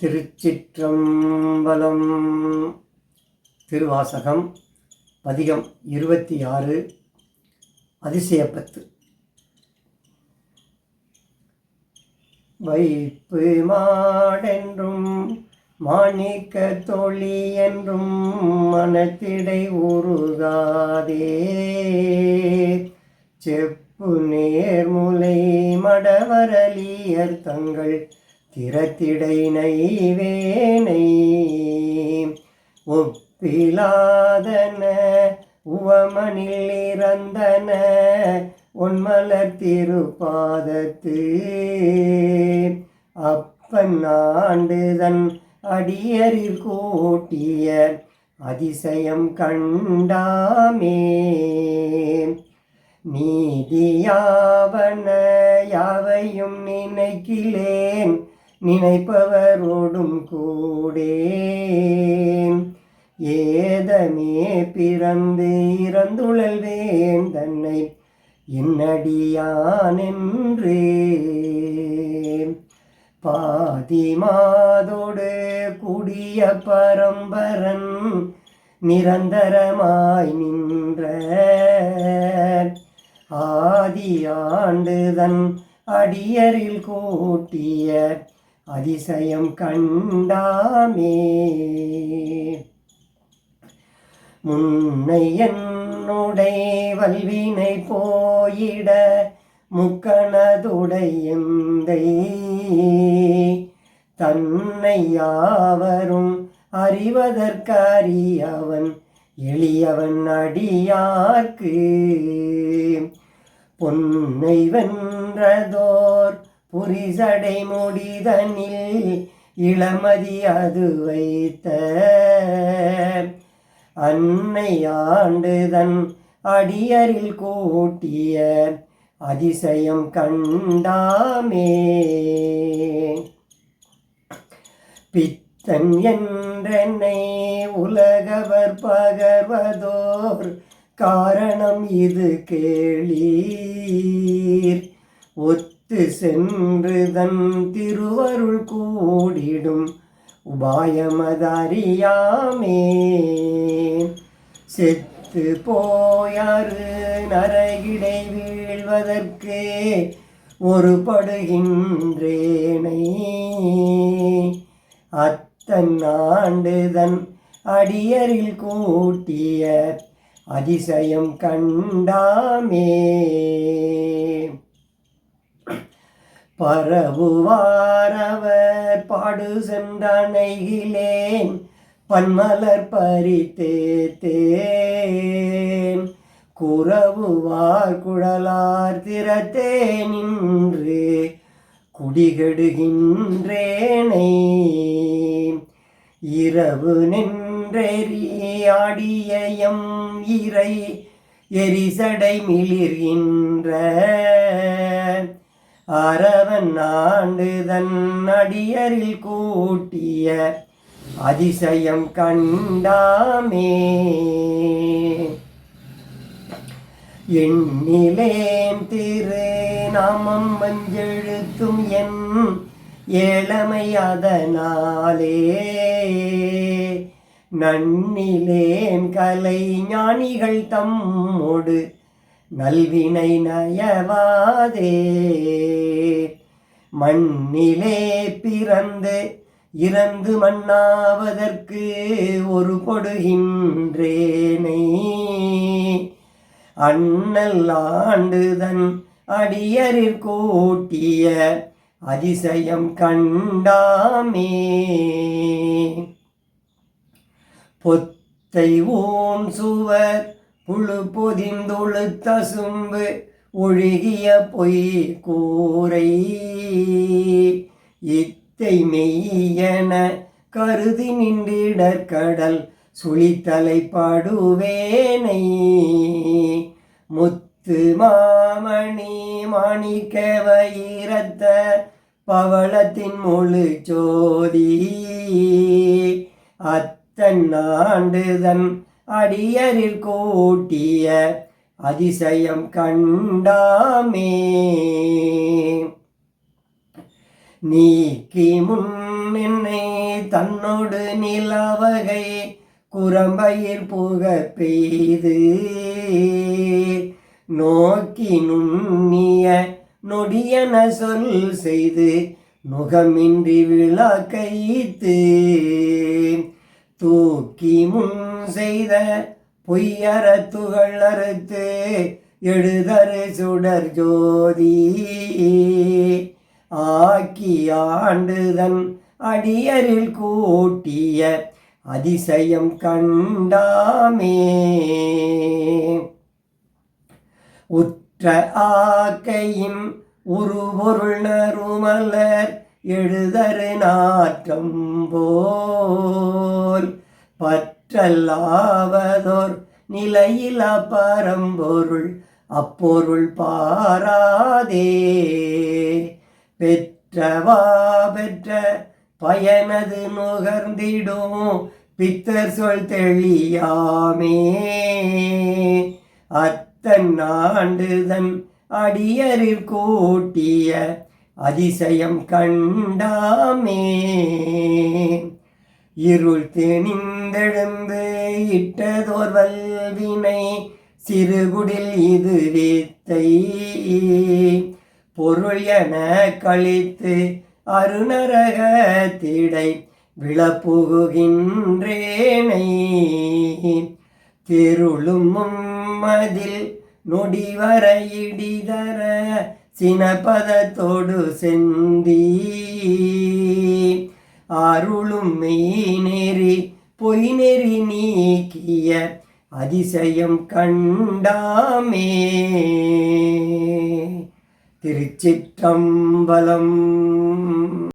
திருச்சிற்றம்பலம். திருவாசகம் பதிகம் இருபத்தி ஆறு அதிசயப்பத்து. வைப்பு மாடென்றும் மாணிக்க தொழி என்றும் மனத்திடை உருகாதே. செப்பு நேர்முலை மடவரலியர் தங்கள் திறத்திடை நைவேனை ஒப்பிலாதன உவமனில் இறந்தன உன்மலர் திருப்பாதத்து. அப்பன் ஆண்டுதன் அடியரில் கூட்டிய அதிசயம் கண்டாமே. நீதியாவன யாவையும் நினைக்கிலேன். நினைப்பவரோடும் கூடேன். ஏதமே பிறந்து இறந்துழல்வேன் தன்னை என்னடியானென்று பாதிமாதோடு கூடிய பரம்பரன் நிரந்தரமாய் நின்ற. ஆதியாண்டுதன் அடியரில் கூட்டிய அதிசயம் கண்டாமே. முன்னை என்னுடைய வல்வினை போயிட முக்கணதுடையந்தை தன்னை யாவரும் அறிவதற்கரியவன் எளியவன் அடியார்க்கு. பொன்னை வென்றதோர் புரிசடை முடிதனில் இளமதி அது வைத்த. அன்னை ஆண்டுதன் அடியரில் கூட்டிய அதிசயம் கண்டாமே. பித்தன் என்றென்னை உலகவர் பகர்வதோர் காரணம் இது கேளீர். ஒத்து சென்று தன் திருவருள் கூடிடும் உபாயமதறியாமே. செத்து போயாறு நரகிடை வீழ்வதற்கே ஒரு படுகின்றேனை அத்தன் ஆண்டுதன் அடியரில் கூட்டிய அதிசயம் கண்டாமே. பரவுவாரவர் பாடு சென்றணைகிலேன் பன்மலர் பறித்தேத்தேன் குறவுவார் குழலார் திறத்தே நின்று குடிகெடுகின்றேனை. இரவு நின்றெறியாடியம் இறை எரிசடை மிளிர்கின்ற அரவன் ஆண்டுதன் அடியரில் கூட்டிய அதிசயம் கண்டாமே. எண்ணிலேன் திரு நாமம் மஞ்செழுத்தும் என் ஏழமை அதனாலே. நன்னிலேன் கலை ஞானிகள் தம்மோடு நல்வினை நயவாதே. மண்ணிலே பிறந்து இறந்து மண்ணாவதற்கு ஒரு கொடுகின்றேனை. அண்ணல் ஆண்டுதன் அடியரில் கூட்டிய அதிசயம் கண்டாமே. பொத்தை ஓம் சுவர் புழு பொதிந்துழுத்த சும்பு ஒழுகிய பொய் கூரை இத்தை மெய்யென கருதி நின்றிடற்கடல் சுழித்தலை பாடுவேனை முத்து மாமணி மாணிக்க வைரத்த பவளத்தின் முழு ஜோதி அத்தன் ஆண்டுதன் அடியரில் கூட்டிய அதிசயம் கண்டாமே. நீக்கி முன் என்னை தன்னோடு நிலவகை குரம்பயிர் புக பெய்து. நோக்கி நுண்ணிய நொடியன சொல் செய்து நுகமின்றி விளக்கைத்து தூக்கி முன் செய்த பொய்யற துகள் அறுத்து எழுதரு சுடர் ஜோதி. ஆக்கி ஆண்டுதன் அடியரில் கூட்டிய அதிசயம் கண்டாமே. உற்ற ஆக்கையின் உருபொருள் நறுமலர் எழுதரு நாற்றம் போல் பற்றல்லாவதோர் நிலையில் பரம்பொருள் அப்பொருள் பாராதே. பெற்றவா பெற்ற பயனது நுகர்ந்திடும் பித்தர் சொல் தெளியாமே. அத்தன் ஆண்டுதன் அடியரில் கூட்டிய அதிசயம் கண்டாமே. இருள் தெனிந்தெழுந்து இட்டதோர் வல்வினை சிறுகுடில் இது வித்தை. பொருள் என கழித்து அருணரக திடை விழப்புகுகின்றேனை. திருளும் மும்மதில் நொடிவர இடிதர சினபதத்தோடு செந்தி அருளும் மெய்நெறி பொய் நெறி நீக்கிய அதிசயம் கண்டாமே. திருச்சிற்றம்பலம்